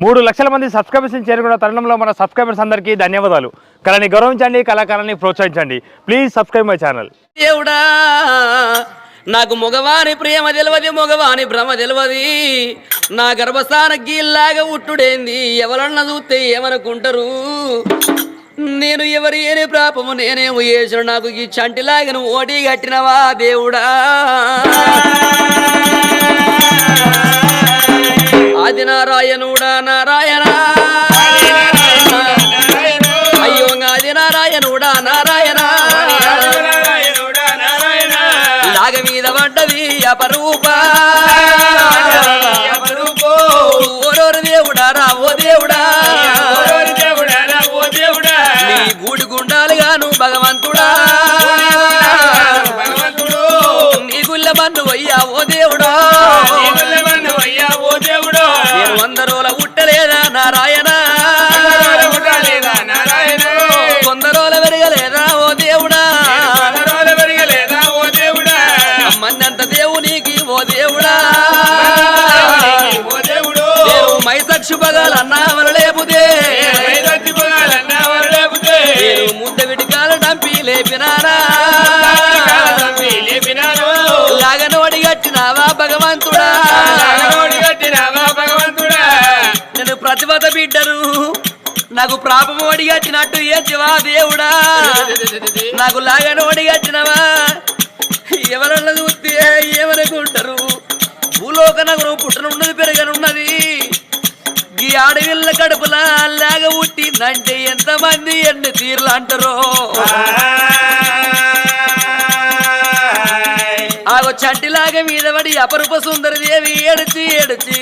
మూడు లక్షల మంది సబ్స్క్రైబర్స్ని చేరుకున్న తరుణంలో మన సబ్స్క్రైబర్స్ అందరికీ ధన్యవాదాలు. కళని గౌరవించండి కళాకారాన్ని ప్రోత్సహించండి. ప్లీజ్ సబ్స్క్రైబ్ మై ఛానల్ దేవుడా నాకు మగవాని ప్రేమ తెలియదు మగవాని భ్రమ తెలియదు. నా గర్భస్థాన గీల్లాగా ఉట్టుడేంది ఎవరన్నా చూస్తే ఏమనుకుంటారు? నేను ఎవరి ఏనే ప్రాపము నేనేమో చేసిన నాకు ఈ చంటిలాగను నువ్వు కట్టినవా దేవుడా? ఆదినారాయణుడా నారాయణ. అయ్యో ఆదినారాయణుడా నారాయణ. లాగ మీద పడ్డది అపరూప దేవుడా రావో దేవుడా. బిడ్డను. నాకు ప్రాపము ఏ ఏచివా దేవుడా? నాకు లాగను అడిగచ్చినవా ఎవరన్నా చూస్తే ఏమనుకుంటారు? భూలోక నగరం పుట్టనున్నది పెరగనున్నది. ఈ ఆడవిల్ల కడుపులా లాగ పుట్టిందంటే ఎంతమంది ఎన్ని తీర్లు అంటారో? ఆగో చంటిలాగా మీద పడి అపరూప సుందరదేవి ఏడిచి ఏడుచి ఏడుచి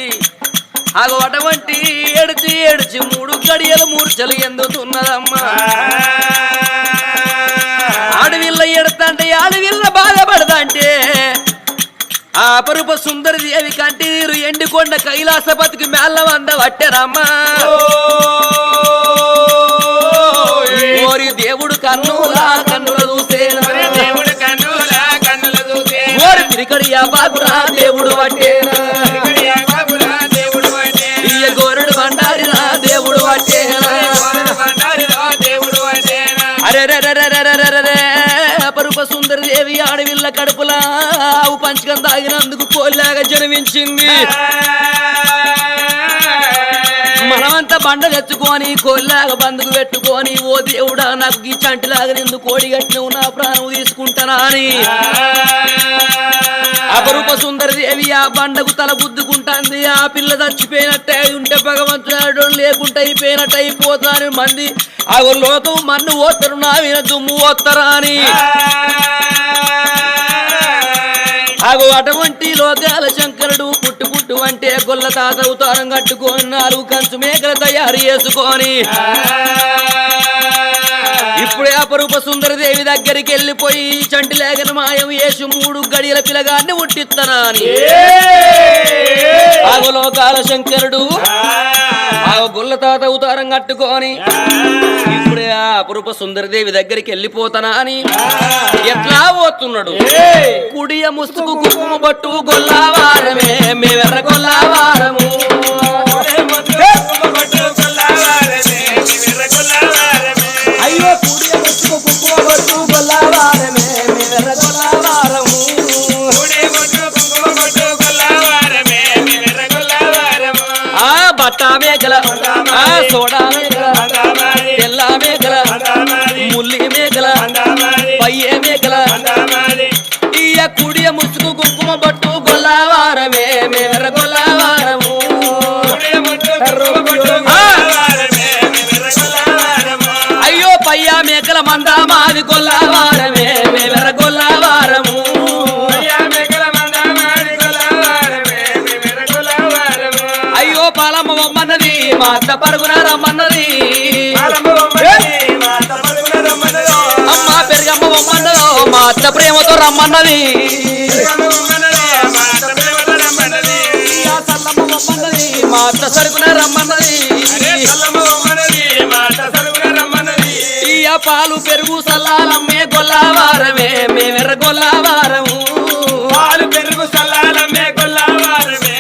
ఆగో అటువంటి ఏడుచి ఏడుచి మూడు గడియలు మూర్చలు ఎందుతున్నదమ్మా. ఆడవిల్ల ఎడతంటే ఆడవిల్ల బాధపడదంటే. ఆ అపరూప సుందరి దేవి కంటి నీరు ఎండికొండ కైలాసపతికి మేళ్ళ వంద పట్టెరమ్మా ఓరి దేవుడు కన్నులా కన్నుల చూసేనా ఓరి తిరికడియా బాబురా దేవుడు పట్టేనా అపరూప సుందరి దేవి ఆడవిల్ల కడుపులా? ఆవు పంచకం తాగినందుకు కోల్లాగా జన్మించింది. మనమంతా బండ తెచ్చుకొని కోల్లాగా బందుకు పెట్టుకొని ఓ దేవుడా నాకు ఈ చంటిలాగా నిందు కోడి కట్టినవు నా ప్రాణం తీసుకుంటానా అని. అపరూప సుందర దేవి ఆ బండకు తల బుద్దుకుంటాంది ఆ పిల్ల చచ్చిపోయినట్టే ఉంటే భగవంతుడు లేకుంటే అయిపోయినట్టు అయిపోతాను మంది. ఆ లోకం మన్ను ఓత్తరు నా విన దుమ్ము ఓత్తరా అని. అగో అటువంటి లోకాల శంకరుడు పుట్టు పుట్టు అంటే గొల్ల తాత ఉతారం కట్టుకొని నాలుగు కంచు మేకలు తయారు చేసుకొని. ఇప్పుడే అపరూప సుందర దేవి దగ్గరికి వెళ్ళిపోయి చంటి లేఖన మాయం వేసి మూడు గడియల పిల్లగాన్ని ఉట్టిత్తనా అని. ఆగు లోకాల శంకరుడు ఆ! గుల్ల తాత అవతారం కట్టుకొని ఇప్పుడే ఆ అపరూప సుందరదేవి దగ్గరికి వెళ్ళిపోతానా అని ఎట్లా పోతున్నాడు? కుడియ ముసుగు కుంకుమ బట్టు గొల్లవారమే మేమెర్ర గొల్లవారము. поводу మంద గొల్లవారము అయ్యో పాలమ్మ బొమ్మన్నది మా అత్త పరుగున రమ్మన్నది. అమ్మ పెరుగమ్మ బొమ్మన్నదో మా అత్త ప్రేమతో రమ్మన్నది. మా అత్త సరుకున రమ్మన్నది. పాలు పెరుగు సల్లాలమ్మే గొల్లవారమే. మేమెర్ర గొల్లవారము. పాలు పెరుగు సల్లాలమ్మే గొల్లవారమే.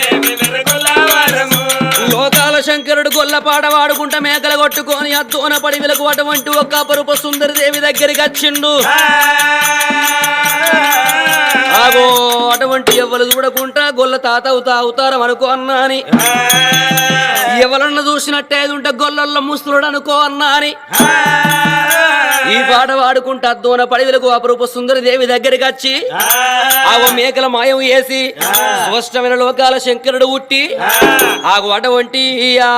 లోకాల శంకరుడు శంకరుడు గొల్లపాట వాడుకుంటా మేకలు కొట్టుకొని అద్దోన పడి వెలకు అటువంటి ఒక్క అపరూప సుందరి దేవి దగ్గరికి వచ్చిండు. ఆగో అటువంటి ఎవరు చూడకుండా గొల్ల తాత అవుతా అవుతారం అనుకో అన్నా అని. ఎవరన్నా చూసినట్టే ఉంటే గొల్లల్లో ముస్తులుడు అనుకో అన్నా అని. ఈ పాట వాడుకుంటా దోన పడిదలకు అపరూప సుందరి దేవి దగ్గరికి వచ్చి ఆగో మేకల మాయం వేసి స్పష్టమైన లోకాల శంకరుడు ఉట్టి ఆగో అటువంటి ఆ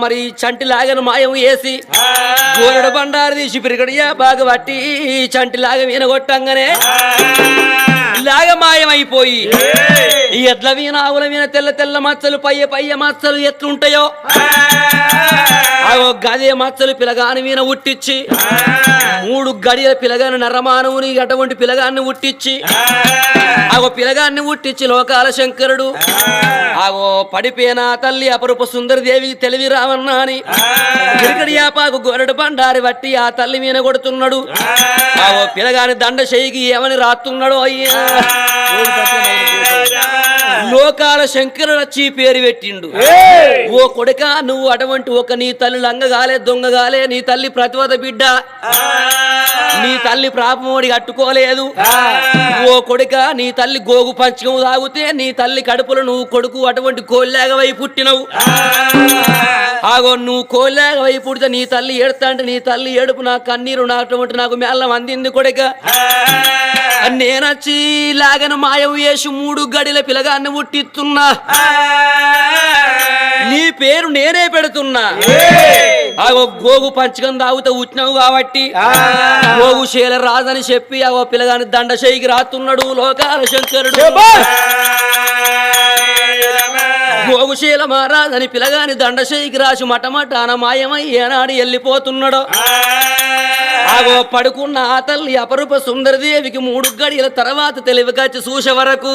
మరి చంటి లాగను మాయం వేసి గోరడు బండారు తీసి పిరిగడియా బాగా పట్టి చంటి లాగ వీనగొట్టంగానే లాగ మాయమైపోయి ఈ ఎడ్ల వీణ ఆవుల వీణ తెల్ల తెల్ల మచ్చలు పయ్య పయ్య మచ్చలు ఎట్లుంటాయో. గదే మచ్చలు పిలగాని మీద ఉట్టించి మూడు గడియల పిలగాని నరమానవుని అటువంటి పిలగాన్ని ఉట్టించి ఆగో పిలగాన్ని ఉట్టించి లోకాల శంకరుడు ఆగో పడిపోయిన తల్లి అపరూప సుందరి దేవికి తెలివి రావన్నా అని యాపాకు గొరడు బండారి బట్టి ఆ తల్లి మీద కొడుతున్నాడు ఆగో పిలగాని దండ చేయికి ఏమని రాస్తున్నాడో అయ్యా? లోకాల శంకరుడు వచ్చి పేరు పెట్టిండు. ఓ కొడుక నువ్వు అటువంటి ఒక నీ తల్లి లంగగాలే దొంగగాలే నీ తల్లి ప్రతివద బిడ్డ. నీ తల్లి ప్రాపమోడి కట్టుకోలేదు. ఓ కొడుక నీ తల్లి గోగు పంచకం తాగితే నీ తల్లి కడుపులో నువ్వు కొడుకు అటువంటి కోల్లాగవై పుట్టినవు. ఆగో నువ్వు కోల్లాగవై పుడితే నీ తల్లి ఏడుతా అంటే నీ తల్లి ఏడుపు నా కన్నీరు నా అటువంటి నాకు మేళం అందింది కొడుక. నేనొచ్చి లాగను మాయం వేసి మూడు గడిల పిలగాన్ని పుట్టిస్తున్నా నీ పేరు నేనే పెడుతున్నా. ఆగో గోగు పంచకం తాగుతూ ఉచ్చినావు కాబట్టి. గోగు శీల రాదని చెప్పి ఆగో పిల్లగాని దండ చేయికి రాస్తున్నాడు లోకాల శంకరుడు. గోగుశీల మహారాజని పిలగాని దండ చేయికి రాసి మటమటాన మాయమై ఏనాడు వెళ్ళిపోతున్నాడు. ఆగో పడుకున్న ఆ తల్లి అపరూప సుందరదేవికి మూడు గడియల తర్వాత తెలివికొచ్చి చూసే వరకు.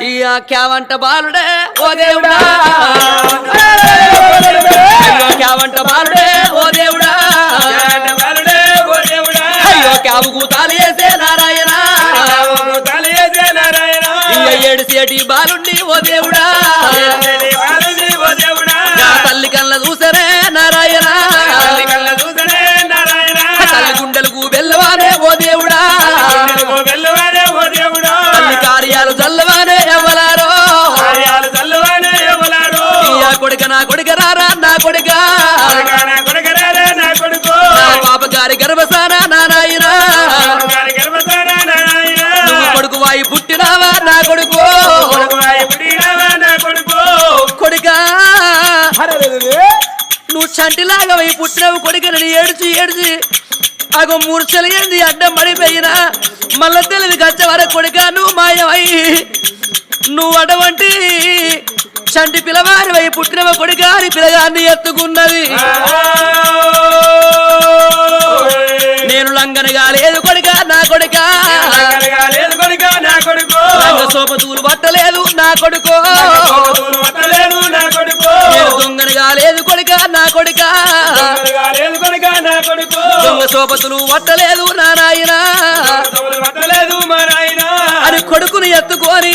ఇక క్యావంట బాలుడే ఓ దేవుడా. అయ్యో క్యావంట బాలుడే ఓ దేవుడా. అయ్యో క్యావు కూతాలు వేసే నారాయణ. ఏడు సేటి బాలుండి ఓ దేవుడా. చంటిలాగా పోయి పుట్టినవు కొడుకని ఏడ్చి ఏడ్చి అగో మూర్ఛలు ఏంది అడ్డం పడిపోయినా. మళ్ళా తెలివి గచ్చ వరకు కొడుక నువ్వు మాయమై. నువ్వు అటువంటి చంటి పిలవారి వై పుట్టినవ కొడుకారి పిలగాన్ని ఎత్తుకున్నది. నేను లంగనగా లేదు కొడుక నా కొడుక. లేదు కొడుక నా కొడుకు. లంగ సోపతూలు పట్టలేదు నా కొడుకు. సోపతులు పట్టలేదు నా నాయన పట్టలేదు మా నాయన అని కొడుకుని ఎత్తుకొని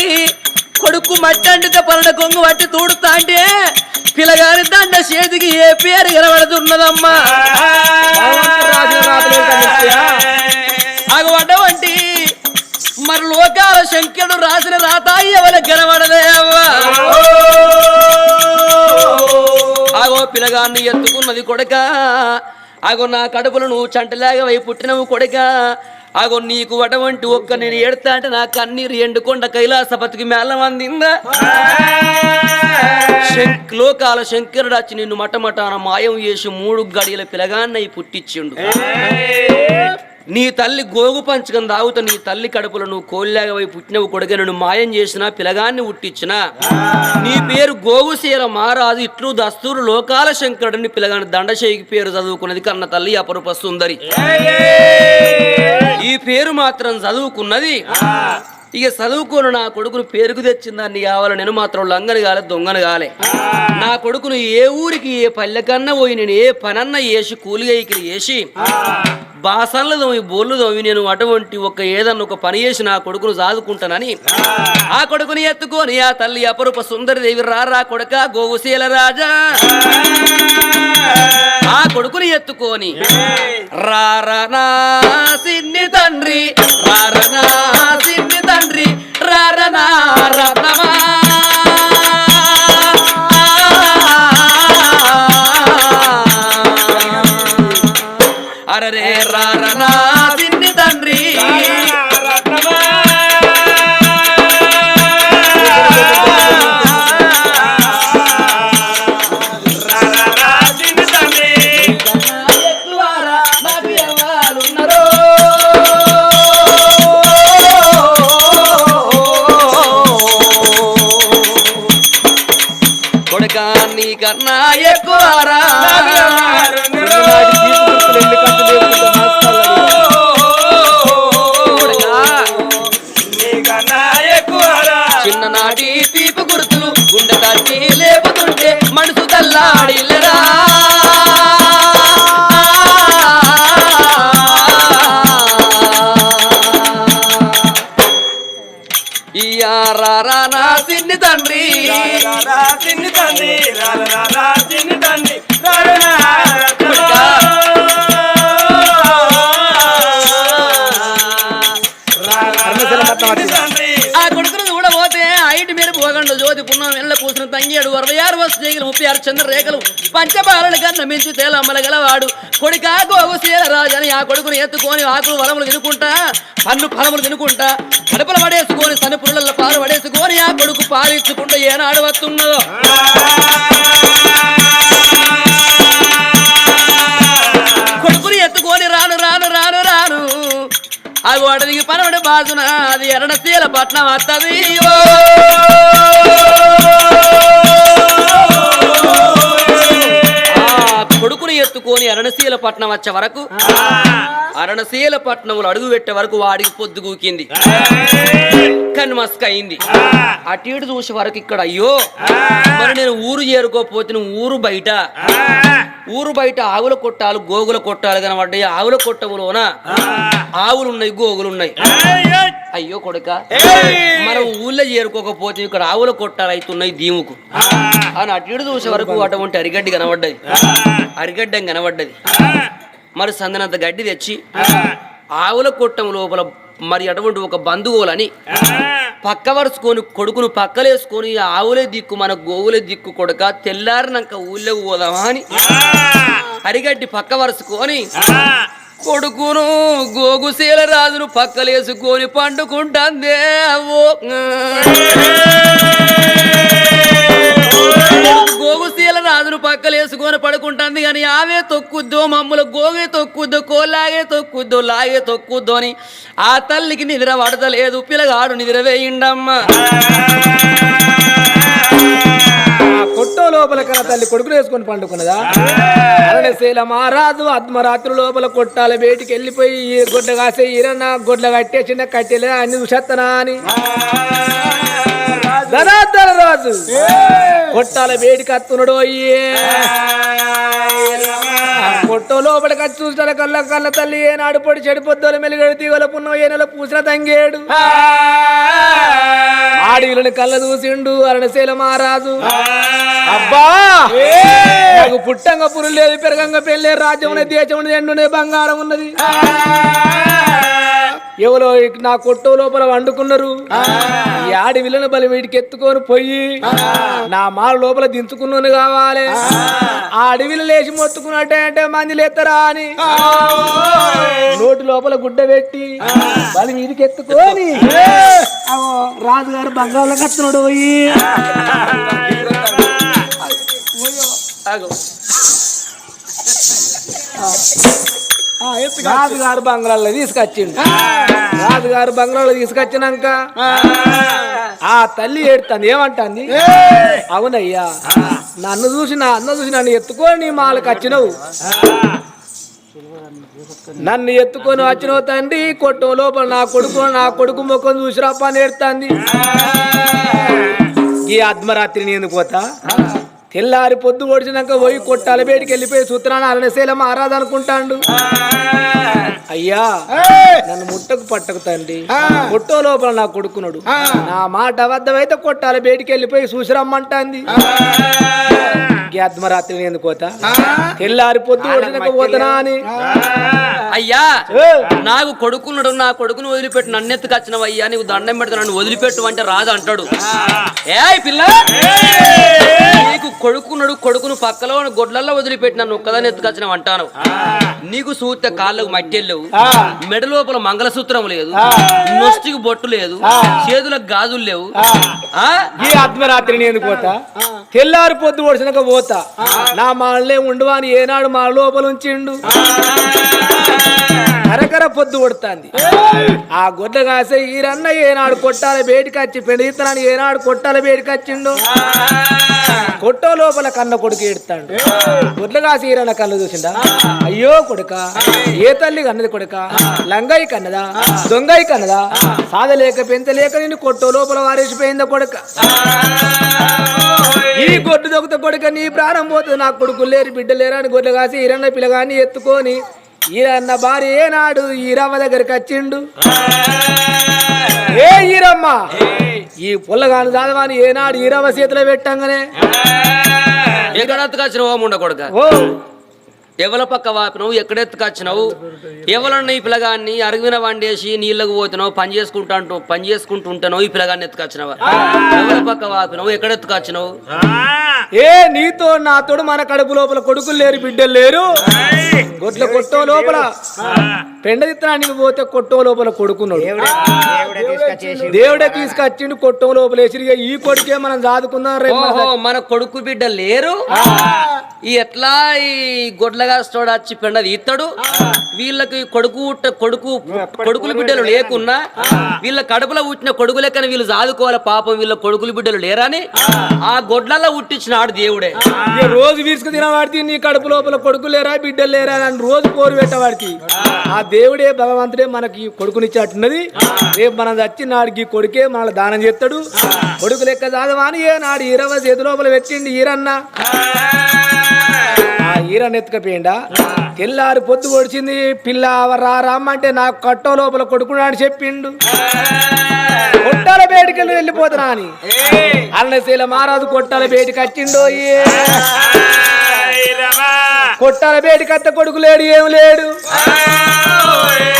కొడుకు మట్టి అంటితే పనుల కొంగు పట్టి తూడుతా అంటే పిల్లగాని దండ చేతికి ఏ పేరు కనబడుతున్నదమ్మా అటువంటి మరి లోకాల శంకరుడు రాసిన రాత ఎవరి కనబడదేవా ఆగో పిల్లగాన్ని ఎత్తుకున్నది కొడక. ఆగో నా కడుపులను నువ్వు పుట్టినవు కొడక. ఆగో నీకు అటువంటి ఒక్క నేను ఎడతా అంటే నా కన్నీరు ఎండుకొండ కైలాసపతికి మేళం అందిందా? లోకాల శంకరుడు వచ్చి నిన్ను మటమటాన మాయం చేసి మూడు గడియల పిలగాన్నై పుట్టించిండు. నీ తల్లి గోగు పంచకం తాగుతా నీ తల్లి కడుపులో నువ్వు పోయి పుట్టినవు కొడుక నువ్వు మాయం చేసినా పిలగాన్ని పుట్టించినా నీ పేరు గోగుశీల మహారాజు ఇట్లు దస్తూరు లోకాల శంకరుడిని పిలగాని దండశేకి పేరు చదువుకున్నది కన్న తల్లి అపరూప సుందరి. ఈ పేరు మాత్రం చదువుకున్నది. ఇక చదువుకోను నా కొడుకును పేరుకు తెచ్చిందాన్ని కావాలి నేను మాత్రం లంగని కాలే దొంగను కాలే. నా కొడుకును ఏ ఊరికి ఏ పల్లెకన్నా పోయి నేను ఏ పనన్నా వేసి కూలిగైకి వేసి బాసన్లు దోమి బోర్లు దోమి నేను అటువంటి ఒక ఏదన్నా ఒక పని చేసి నా కొడుకును సాదుకుంటానని ఆ. కొడుకుని ఎత్తుకొని ఆ తల్లి అపరూప సుందరి దేవి రారా కొడుక గోగుశీల రాజా. కొడుకుని ఎత్తుకొని. రారనా సిన్ని తండ్రి రారనా. నీకన్నా ఎక్కువారా పంచపాలన మించి తేలమ్మల గలవాడు కొడుకా గోగు రాజని ఆ కొడుకుని ఎత్తుకొని ఆకులు వలములు తినుకుంటా పన్ను ఫలములు తినుకుంటా కడుపులు పడేసుకొని సన్న పుల్లల పాలు పడేసుకొని ఆ కొడుకు పాలిచ్చుకుంటూ ఏనాడు వస్తున్నదో కొడుకుని ఎత్తుకొని రాను రాను రాను రాను. ఆ గోడదికి పనవడి బాజున అది ఎరణశీల పట్నం వత్తది ఓ. ఎత్తుకొని అరణశీల పట్నం వచ్చే వరకు అరణశీల పట్నంలో అడుగు పెట్టే వరకు వాడికి పొద్దు కన్మస్క అయింది అటు ఇటు చూసే వరకు ఇక్కడ అయ్యో మరి నేను ఊరు చేరుకోపోతే ఊరు బయట. ఊరు బయట ఆవుల కొట్టాలు గోగుల కొట్టాలు కనబడ్డాయి. ఆవుల కొట్టవులోన ఆవులు ఉన్నాయి గోగులు ఉన్నాయి అయ్యో కొడుక. మనం ఊళ్ళో చేరుకోకపోతే ఇక్కడ ఆవుల కొట్టాలు అవుతున్నాయి దీముకు. అని అటు ఇటు చూసే వరకు అటువంటి అరిగడ్డి కనబడ్డది. అరిగడ్డం కనబడ్డది. మరి సందనంత గడ్డి తెచ్చి ఆవుల కొట్టం లోపల మరి అటువంటి ఒక బంధువులని పక్క వరుసుకొని కొడుకును పక్కలేసుకొని ఆవులే దిక్కు మన గోవులే దిక్కు కొడుక తెల్లారినాక ఊళ్ళో పోదామా అని అరిగడ్డి పక్క వరుసుకొని కొడుకును గోగుశీల రాజును పక్కలేసుకొని పండుకుంటాందే అవ్వో. గోగుశీల రాజును పక్కలేసుకొని పడుకుంటుంది కానీ ఆవే తొక్కుద్దో మమ్మల్ని గోగే తొక్కుద్దో కోలాగే తొక్కుద్దో లాగే తొక్కుద్దో అని ఆ తల్లికి నిద్ర పడతలేదు. పిల్లగాడు నిద్ర వేయిండమ్మా. ఆ కొట్టో లోపల కన తల్లి కొడుకులు వేసుకొని పండుకున్నదా? అరణశీల మహారాజు ఆత్మరాత్రి లోపల కొట్టాల బయటికి వెళ్ళిపోయి ఈ గొడ్డ కాసే ఈరన్న గొడ్ల కట్టేసిన కట్టెలే అన్ని చూసేత్తనా అని. ధనాధన రాజు. కొట్టాల వేడికి అత్తునడు అయ్యే. కొట్టో లోపలికి వచ్చి చూసిన కళ్ళ కళ్ళ తల్లి ఏనాడు పొడి చెడిపోద్దోలు మెలిగడు తీగల పున్న ఏ నెల పూసిన తంగేడు. ఆడవిలని కళ్ళ చూసిండు అరణశీల మహారాజు. అబ్బా! నాకు పుట్టంగా పురులు లేదు పెరగంగా పెళ్ళే రాజ్యం ఉన్నది దేశం ఉన్నది ఎండునే బంగారం ఉన్నది. ఎవరో నా కొట్టు లోపల వండుకున్నారు. ఈ ఆడి విల్లను బలి వీటికి ఎత్తుకొని పోయి నా మాల లోపల దించుకున్నాను కావాలి. ఆ. అడవిలో లేచి మొత్తుకున్నట్టే అంటే మంది లేస్తారా అని. నోటి లోపల గుడ్డ పెట్టి బలి వీడికి ఎత్తుకొని రాజుగారు బంగాళ కత్తున్నాడు పోయి. ఆగు. రాజుగారు బంగ్లాలో తీసుకొచ్చిండు. రాజుగారు బంగ్లాలో తీసుకొచ్చినాక ఆ. తల్లి ఏడుతుంది. ఏమంటుంది? అవునయ్యా నన్ను చూసి నా అన్న చూసి నన్ను ఎత్తుకొని మాలకు వచ్చినవు. నన్ను ఎత్తుకొని వచ్చినవు తండ్రి కొట్టం లోపల నా కొడుకు నా కొడుకు ముఖం చూసి రప్ప నేడుతుంది ఈ అర్ధమరాత్రి నేను పోతా. తెల్లారి పొద్దు ఓడిచినాక పోయి కొట్టాల బయటికి వెళ్ళిపోయి సూత్రాన్ని అరణశీలం ఆరాధ అనుకుంటాండు. అయ్యా నన్ను ముట్టకు పట్టకు తండ్రి. కొట్టో లోపల నా కొడుకున్నాడు నా మాట అబద్ధమైతే కొట్టాల బయటికి వెళ్ళిపోయి చూసిరమ్మంటాంది అర్ధమరాత్రి నేను కోత తెల్లారి పొద్దు ఓడిచినాక పోతున్నా అని. అయ్యా నాకు కొడుకున్నాడు నా కొడుకును వదిలిపెట్టు నన్ను ఎత్తుకొచ్చినవు అయ్యా నీకు దండం పెడతా నన్ను వదిలిపెట్టు అంటే రాదు అంటాడు. ఏ పిల్ల! నీకు కొడుకున్నాడు కొడుకును పక్కలో గొడ్లల్లో వదిలిపెట్టి నన్ను ఒక్కదాన్ని ఎత్తుకొచ్చినావు అంటాను. నీకు సూత్తే కాళ్ళకు మట్టెళ్ళవు మెడ లోపల మంగళసూత్రం లేదు నొస్టికి బొట్టు లేదు చేతులకు గాజులు లేవు. ఆ. ఈ అర్ధరాత్రి నేను పోతా? తెల్లారి పొద్దు ఓడిచినాక పోతా. నా మాళ్ళే ఉండవా అని ఏనాడు మా లోపల ఉంచిండు కరకర పొద్దు కొడుతుంది. ఆ గొడ్డ కాసే ఈరన్న ఏనాడు కొట్టాల బయటికి పెడితనని ఏనాడు కొట్టాల బయటికి కొట్టో లోపల కన్న కొడుకు ఏడుతాడు. గొడ్ల కాసి ఈరన్న కళ్ళు చూసిండా? అయ్యో కొడుక ఏ తల్లి కన్నది కొడుక? లంగాయి కన్నదా? దొంగయి కన్నదా? సాధలేక పెంచలేక నిన్ను కొట్టో లోపల వారేసిపోయిందా కొడుక? ఈ గొడ్డు దొక్కుత కొడుక నీ ప్రాణం పోతుంది నా కొడుకు లేరు బిడ్డ లేరు అని గొడ్ల కాసి ఈరన్న పిల్లగాన్ని ఎత్తుకొని ఈరన్న భార్య ఏనాడు ఈరమ్మ దగ్గరికి వచ్చిండు? ఏ ఈరమ్మ? ఈ పుల్లగాను చదవాని ఏనాడు ఈరమ్మ చేతిలో పెట్టంగానే? ఎక్కడ కొడుక. ఓ! ఎవల పక్క వాపినావు ఎక్కడ ఎత్తుకొచ్చినావు ఎవరన్నా ఈ పిల్లగాన్ని అరుగున వండేసి నీళ్ళకు పోతున్నావు పని చేసుకుంటా పని చేసుకుంటూ ఉంటావు ఈ పిల్లగాన్ని ఎత్తుకొచ్చినావా? ఎవల పక్క వాపినావు ఎక్కడ ఎత్తుకొచ్చినావు ఏ నీతో నాతోడు మన కడుపు లోపల కొడుకులు లేరు బిడ్డలు లేరు. గొడ్ల కొట్టో లోపల. పెండ విత్తనానికి పోతే కొట్టో లోపల కొడుకున్నాడు. దేవుడే తీసుకొచ్చిండు కొట్టం లోపల వేసిరిగా ఈ కొడుకే మనం సాదుకుందాం మన కొడుకు బిడ్డ లేరు? ఈ ఎట్లా ఈ గొడ్లగా వచ్చి పెండది. ఇత్తడు వీళ్ళకి కొడుకు పుట్ట- కొడుకు కొడుకులు బిడ్డలు లేకున్నా వీళ్ళ కడుపులో పుట్టిన కొడుకు లెక్కన వీళ్ళు సాదుకోవాలి పాపం వీళ్ళ కొడుకులు బిడ్డలు లేరని ఆ. గొడ్లలో పుట్టించినాడు దేవుడే. ఇక రోజు వీసుకు తినవాడికి నీ కడుపు లోపల కొడుకు లేరా బిడ్డలు లేరా అని రోజు కోరు పెట్టవాడికి. ఆ. దేవుడే భగవంతుడే మనకి కొడుకునిచ్చేట్టున్నది. రేపు మనం చచ్చి నాడికి కొడుకే మన దానం చేస్తాడు. కొడుకు లెక్క దాదవాని ఏ నాడు ఈరవ చేతి లోపల పెట్టిండి ఈరన్న. ఈరన్న ఎత్తుకపోయిండా తెల్లారి పొద్దు పొడిచింది పిల్ల రా రమ్మంటే నాకు కట్టో లోపల కొడుకున్నాడు చెప్పిండు. కొట్టాల బయటికి వెళ్ళిపోతున్నా అని. అన్నశీల మహారాజు కొట్టాల బయటికి వచ్చిండో ఏ కొట్టాల బయటికి అత్త కొడుకు లేడు ఏం లేడు.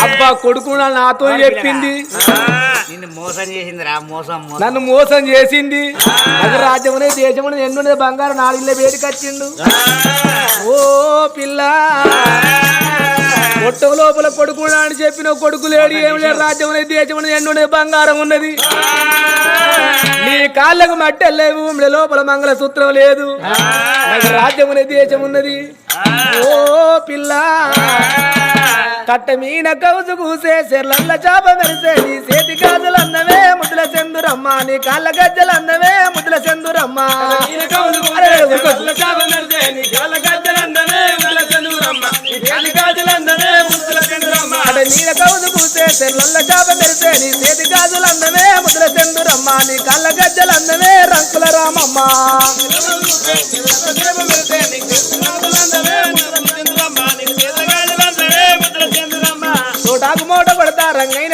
అబ్బా కొడుకు నాతో చెప్పింది. మోసం చేసింది రా మోసం మోసం. నన్ను మోసం చేసింది? అది రాజ్యమునే దేశమునే ఎన్నున్నది బంగారు నాలుగుల బయటికి వచ్చిండు ఓ పిల్ల. కొట్టం లోపల కొడుకు అని చెప్పిన కొడుకు లేడు ఏం లేడు రాజ్యమునే దేశమునే ఎన్నున్నది బంగారం ఉన్నది. నీ కాళ్ళకు మట్టెల్లేవు లోపల మంగళ సూత్రం లేదు రాజ్యమునే దేశం ఉన్నది ఓ పిల్ల. కట్ట మీన కౌజు కూసే చెర్లల్ల చాప మెరిసే నీ చేతి గాజులు అన్నవే ముద్దుల చందురమ్మ. నీ కాళ్ళ గజ్జలు అన్నవే ముద్దుల చందురమ్మ. నీల కౌజు కూసే చెర్లల్ల చాప మెరిసే నీ చేతి గాజులు అన్నవే ముద్దుల చందురమ్మ నీ కాళ్ళ గజ్జలు అన్నవే రంకుల రామమ్మ.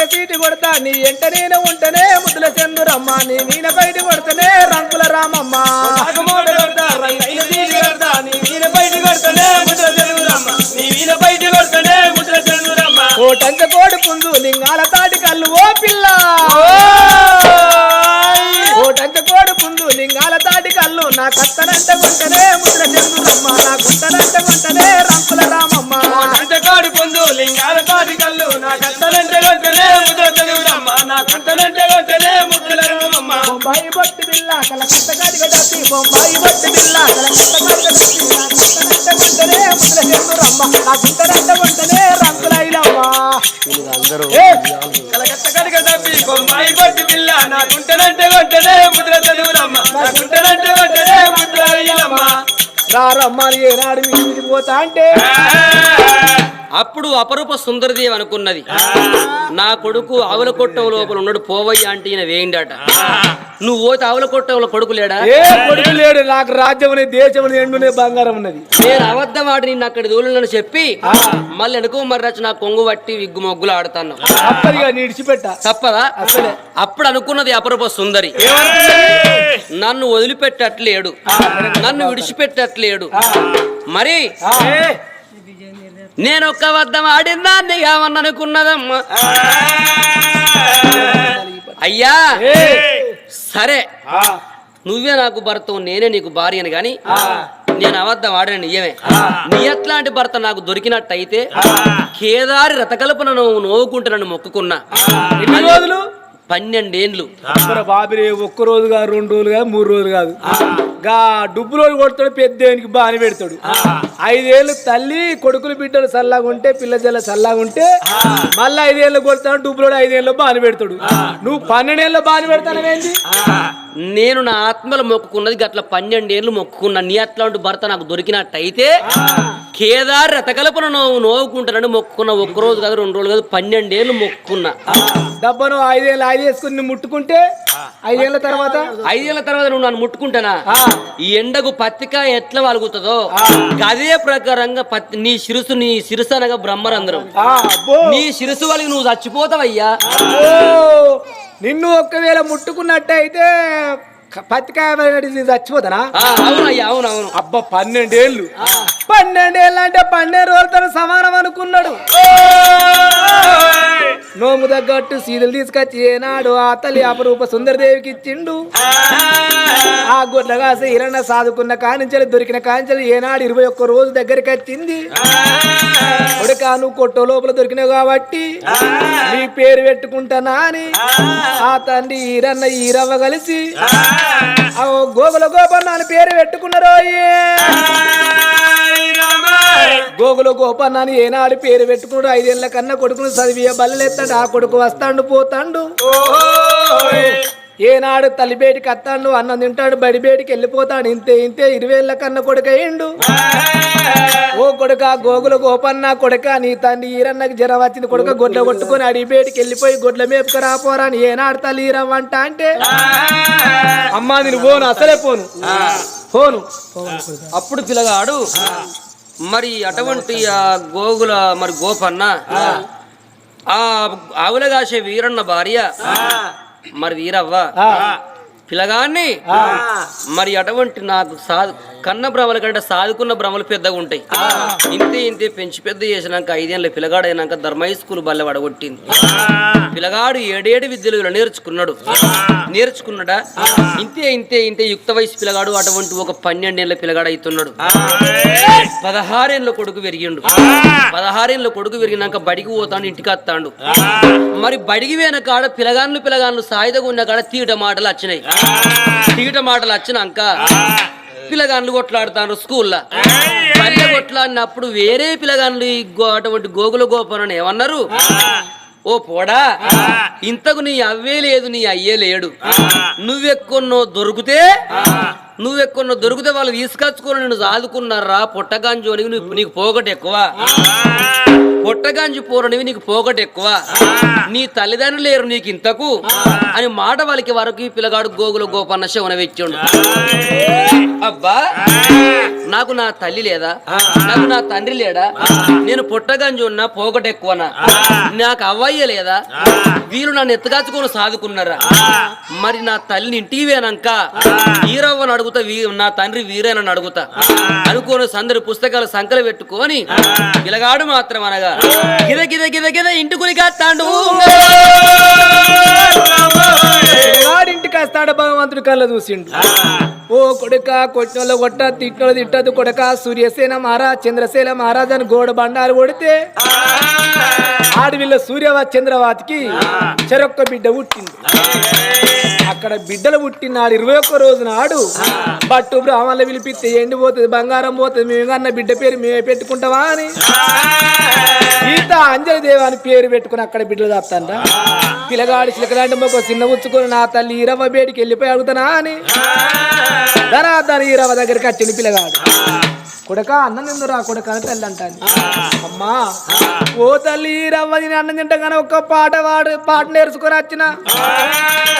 రంగైన సీటి కొడతా నీ ఎంట నేను ఉంటనే ముద్దుల చందురమ్మ నీ మీన బయట కొడతనే రంకుల రామమ్మ. కోటంచ కోడి పుంజు లింగాల తాటి కళ్ళు ఓ పిల్ల. కోటంచ కోడి పుంజు లింగాల తాటి కళ్ళు నా కత్తనంట కొంటనే ముద్దుల చందురమ్మ నా గుంటనంట కొంటనే బొంబాయి బొట్టి బిల్ల కల కట్టగాడి గడపి బొంబాయి బొట్టి బిల్ల కల కట్టగాడి గడపి నా గుంటనంట చందురమ్మ నా గుంటనంట రంకుల ఐలమ్మ ఏ కలకత్త కడిగ తప్పి బొమ్మాయి పట్టి పిల్ల నా కుంటనంటే కొట్టనే ముద్ర చదువురమ్మ నా కుంటనంటే కొట్టనే ముద్ర అయ్యలమ్మ రారమ్మ మీ ఇంటికి పోతా అంటే? అప్పుడు అపరూప సుందరదేవి అనుకున్నది. నా కొడుకు ఆవుల కొట్టం లోపల ఉన్నాడు పోవయ్య అంటే ఈయన వేయండట. నువ్వు పోతే ఆవుల కొట్టంలో కొడుకు లేడా? ఏ కొడుకు లేడు నాకు రాజ్యం దేశం ఎండునే బంగారం ఉన్నది. నేను అబద్ధం ఆడి నిన్ను అక్కడ దూలని చెప్పి మళ్ళీ వెనుక మరి నా కొంగు పట్టి విగ్గు మొగ్గులు ఆడుతాను తప్పదా? అప్పుడు అనుకున్నది అపరూప సుందరి. నన్ను వదిలిపెట్టట్లేడు. నన్ను విడిచిపెట్టట్లేడు. మరి నేను ఒక్క వద్దం ఆడిందాన్ని కావని అనుకున్నదమ్మా. అయ్యా! సరే. నువ్వే నాకు భర్త నేనే నీకు భార్యను గాని నేను అబద్ధం ఆడిన నిజమే. నీ ఎట్లాంటి భర్త నాకు దొరికినట్టయితే కేదారి రథకల్పన నువ్వు నవ్వుకుంటూ నన్ను మొక్కుకున్నా. ఎన్ని రోజులు? పన్నెండేండ్లు. బాబిరే ఒక్క రోజు కాదు రెండు రోజులు కాదు మూడు రోజులు కాదు. గా డుబ్బులో కొడతాడు పెద్దానికి బాని పెడతాడు. ఐదేళ్ళు తల్లి కొడుకులు బిడ్డలు చల్లగా ఉంటే పిల్ల జల్ల చల్లగా ఉంటే మళ్ళీ ఐదేళ్ళు కొడతాడు డుబ్బులోడు ఐదేళ్ళు బాని పెడతాడు. నువ్వు పన్నెండేళ్ళు బాని పెడతానవేంటి నేను నా ఆత్మలో మొక్కుకున్నది గట్ల పన్నెండేళ్ళు మొక్కుకున్నా నీ అట్లాంటి భర్త నాకు దొరికినట్టయితే కేదారి రథకల్పన నువ్వు నోవుకుంటానని మొక్కుకున్న ఒక్క రోజు కాదు రెండు రోజులు కాదు పన్నెండేళ్ళు మొక్కుకున్నా. డబ్బను ఐదేళ్ళు ఐదు వేసుకుని నువ్వు ముట్టుకుంటే ఐదేళ్ళ తర్వాత? ఐదేళ్ళ తర్వాత నువ్వు నన్ను ముట్టుకుంటానా? ఈ ఎండకు పత్తిక ఎట్లా వలుగుతుందో? అదే ప్రకారంగా పత్తి నీ శిరసు నీ శిరసు అనగా బ్రహ్మరంధ్రం. నీ శిరసు వలిగి నువ్వు చచ్చిపోతావయ్యా. నిన్ను ఒక్కవేళ ముట్టుకున్నట్టయితే పత్తికాయ చచ్చిపోతానా? అవునయ్యా అవును అవును. అబ్బా పన్నెండేళ్ళు. పన్నెండేళ్ళు అంటే పన్నెండు రోజులతో సమానం అనుకున్నాడు. నోము తగ్గట్టు సీదులు తీసుకొచ్చి ఏనాడు ఆ తల్లి అపరూప సుందరదేవికి ఇచ్చిండు. ఆ. గుడ్ల కాస ఇరణ సాదుకున్న కానించలు దొరికిన కానించలు ఏనాడు ఇరవై ఒక్క రోజు దగ్గరికి వచ్చింది. కొడుక నువ్వు కొట్ట లోపల దొరికినావు కాబట్టి నీ పేరు పెట్టుకుంటానా అని ఆ. తండ్రి ఈరన్న ఈరవ్వ కలిసి గోగుల గోపన్న అని పేరు పెట్టుకున్నారో గోగుల గోపన్న అని ఏనాడు పేరు పెట్టుకున్నాడు. ఐదేళ్ళ కన్నా కొడుకును చదివి బల్లెత్తాడు. ఆ కొడుకు వస్తాడు పోతాడు. ఏనాడు తల్లిబేటికి అత్తాడు అన్నం తింటాడు బడిబేటికి వెళ్ళిపోతాడు ఇంతే ఇంతే ఇరవేళ్ళ కన్న కొడుకు అయ్యిండు ఓ కొడుక గోగుల గోపన్న కొడుక నీ తండ్రి ఈరన్నకి జ్వరం వచ్చింది కొడుక గొడ్ల కొట్టుకొని అడిబేటికి వెళ్ళిపోయి గొడ్ల మేపుకు రాపోరాని ఏనాడు తల్లి ఈరవ్వంట అంటే? అమ్మా నేను పోను అసలే పోను. పోను. అప్పుడు పిల్లగాడు మరి అటువంటి ఆ గోగుల మరి గోపన్న ఆ ఆవులగాసే వీరన్న భార్య మరి వీరవ్వ ఆ, పిల్లగాన్ని మరి అటువంటి నాకు సాధు కన్న భ్రమల కంటే సాదుకున్న భ్రమలు పెద్దగా ఉంటాయి. ఇంతే ఇంతే పెంచి పెద్ద చేసినాక ఐదేళ్ళ పిల్లగాడైనాక ధర్మై స్కూల్ బల్లె వడగొట్టింది. పిల్లగాడు ఏడేడు విద్యలు నేర్చుకున్నాడు. నేర్చుకున్నాడా? ఇంతే ఇంతే ఇంతే యుక్త వయసు పిల్లగాడు అటువంటి ఒక పన్నెండేళ్ళ పిల్లగాడు అవుతున్నాడు పదహారేళ్ళ కొడుకు పెరిగిండు. పదహారేళ్ళ కొడుకు పెరిగినాక బడికి పోతాడు ఇంటికి వస్తాడు. మరి బడికి పోయిన కాడ పిలగాన్లు పిలగాన్లు సాయుధగా ఉన్న కాడ తీట మాటలు వచ్చినాయి. తీట మాటలు వచ్చినాక పిలగాన్లు కొట్లాడుతారు స్కూల్లో. పల్లె కొట్లాడినప్పుడు వేరే గో- అటువంటి గోగుల గోపనని ఏమన్నారు? ఓ పోడా ఇంతకు నీ అవ్వే లేదు నీ అయ్యే లేడు. నువ్వెక్కున్నో దొరికితే నువ్వెక్కున్నో దొరికితే వాళ్ళు తీసుకొచ్చుకొని నిన్ను సాదుకున్నారా? పొట్టగాంజోనికి నువ్వు నీకు పోగొట్టు ఎక్కువ. పుట్టగాంజి పోరనివి నీకు పోగట ఎక్కువ. నీ తల్లిదండ్రులు లేరు నీకు ఇంతకు. అని మాట వాళ్ళకి వరకు ఈ పిల్లగాడు గోగుల గోపన్న శవన వెచ్చిండు అబ్బా నాకు నా తల్లి లేదా? నాకు నా తండ్రి లేడా? నేను పుట్టగంజి ఉన్నా పోగట ఎక్కువనా? నాకు అవ్వయ్య లేదా? వీరు నన్ను ఎత్తుకాచుకొని సాదుకున్నారా మరి నా తల్లిని ఇంటికి వేనాక అడుగుతా వీ- నా తండ్రి వీరేనని అడుగుతా. అనుకోని సందరి పుస్తకాలు సంకలు పెట్టుకొని పిలగాడు మాత్రం అనగా గిద గిద గిద గిద ఇంటికుని కాస్తాడు వాడింటికి వస్తాడు భగవంతుడి కళ్ళ చూసిండు. ఓ కొడుక కొట్టినోళ్ళ కొట్ట తిట్టినోళ్ళు తిట్టదు కొడుక సూర్యసేన మహారాజ్ చంద్రసేన మహారాజ్ అని గోడ బండారు కొడితే ఆడవిల్ల సూర్యవా చంద్రవాతికి చెరొక్క బిడ్డ పుట్టింది. అక్కడ బిడ్డలు పుట్టినాడు ఇరవై ఒక్క రోజు నాడు బట్టు బ్రాహ్మణులు పిలిపిస్తే ఎండి పోతుంది బంగారం పోతుంది మేము అన్న బిడ్డ పేరు మేమే పెట్టుకుంటావా అని. సీత అంజలి దేవి అని పేరు పెట్టుకుని అక్కడ బిడ్డలు దాస్తాంట పిల్లగాడి చిలకలాంటి మొక్క చిన్న ఉచ్చుకొని నా తల్లి ఈరవ్వ బేడికి వెళ్ళిపోయి అడుగుతానా అని? ధనాధన ఈరవ దగ్గరికి వచ్చింది పిల్లగాడు. కొడక అన్నం తిందురా కొడక అని తల్లి అంటాను అమ్మా ఓ తల్లి ఈరవ్వ తిని అన్నం తింటా కానీ ఒక్క పాట వాడు పాట నేర్చుకొని వచ్చిన?